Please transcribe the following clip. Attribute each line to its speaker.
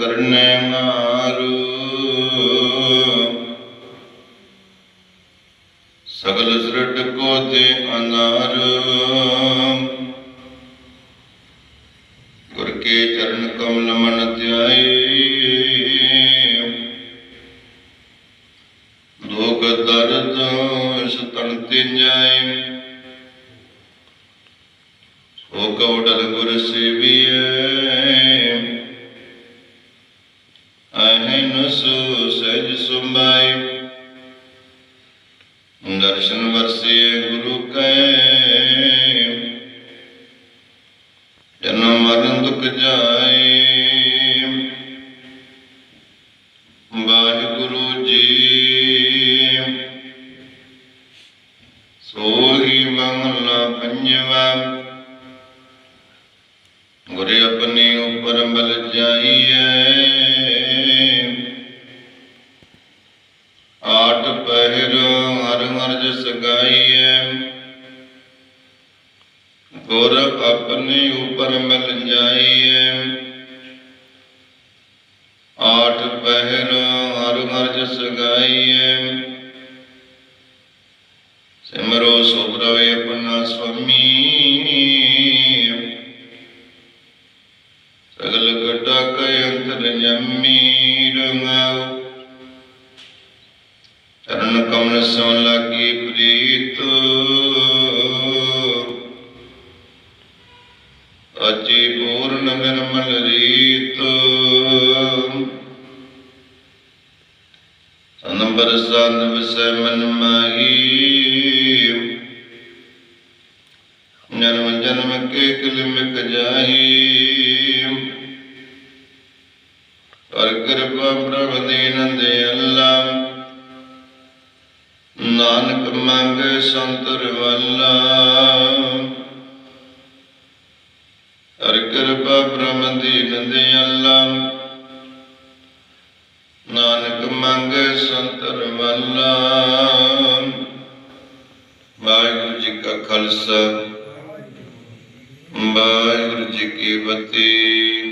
Speaker 1: ਕਰਨੇ ਮਾਰੂ। ਸਗਲ ਸ੍ਰਿਟ ਕੋ ਤੇ ਅਨਾਰ। ਗੁਰ ਕੇ ਚਰਨ ਕਮਲ ਮਨ ਧਿਆਏ। ਲੋਕ ਦਰਦ ਸਤਨ ਤੇ ਜਾਏ। ਸੋ ਕਉਡਲ ਗੁਰ ਸੇਵੀਐ। ਦਰਸ਼ਨ ਵਰਸੇ ਗੁਰੂ ਕੈ। ਜਨਮ ਮਰਨ ਦੁਖ ਜਾਏ। ਵਾਹਿਗੁਰੂ ਜੀ। ਸੋਹੀ ਮੰਗਲਾ ਪੰਜਵਾ। ਗੁਰੇ ਆਪਣੇ ਉਪਰ ਬਲ ਜਾਈਐ। ਆਠ ਪਹਿਰ ਹਰ ਹਰ ਜਸ ਗਾਈਐ ਗੁਰ ਆਪਣੇ ਉਪਰ ਮਿਲ ਜਾਈਐ। ਆਠ ਪਹਿਰ, ਹਰ ਹਰ ਜਸ ਗਾਈਐ ਸਿਮਰੋ ਸੁਭਰਵੇ ਆਪਣਾ ਸੁਆਮੀ। ਸਗਲ ਘਟਾ ਕੈ ਅੰਤਰ ਜੰਮੀ। ਚਰਨ ਕਮਲ ਸੋ ਲਾਗੀ ਪ੍ਰੀਤ। ਅਚੀ ਪੂਰਨ ਨਿਰਮਲ ਰੀਤ। ਅਨੰਬਰ ਸੰਨ ਵਿਸੈ ਮਨ ਮਾਹੀ। ਜਨਮ ਜਨਮ ਕੇ ਕਿਲਮਿਕ ਜਾਹੀ। ਕਰ ਕਿਰਪਾ ਪ੍ਰਭ ਦੀਨ ਦੇ ਅੱਲਾ। ਨਾਨਕ ਮੰਗ ਸੰਤਰ ਵੱਲਾ। ਕਰ ਕਿਰਪਾ ਪ੍ਰਭ ਦੀਨ ਦੇ ਅੱਲਾ। ਨਾਨਕ ਮੰਗ ਸੰਤ ਵੱਲਾ। ਵਾਹਿਗੁਰੂ ਜੀ ਕਾ ਖਾਲਸਾ। ਵਾਹਿਗੁਰੂ ਜੀ ਕੀ ਫਤਿਹ।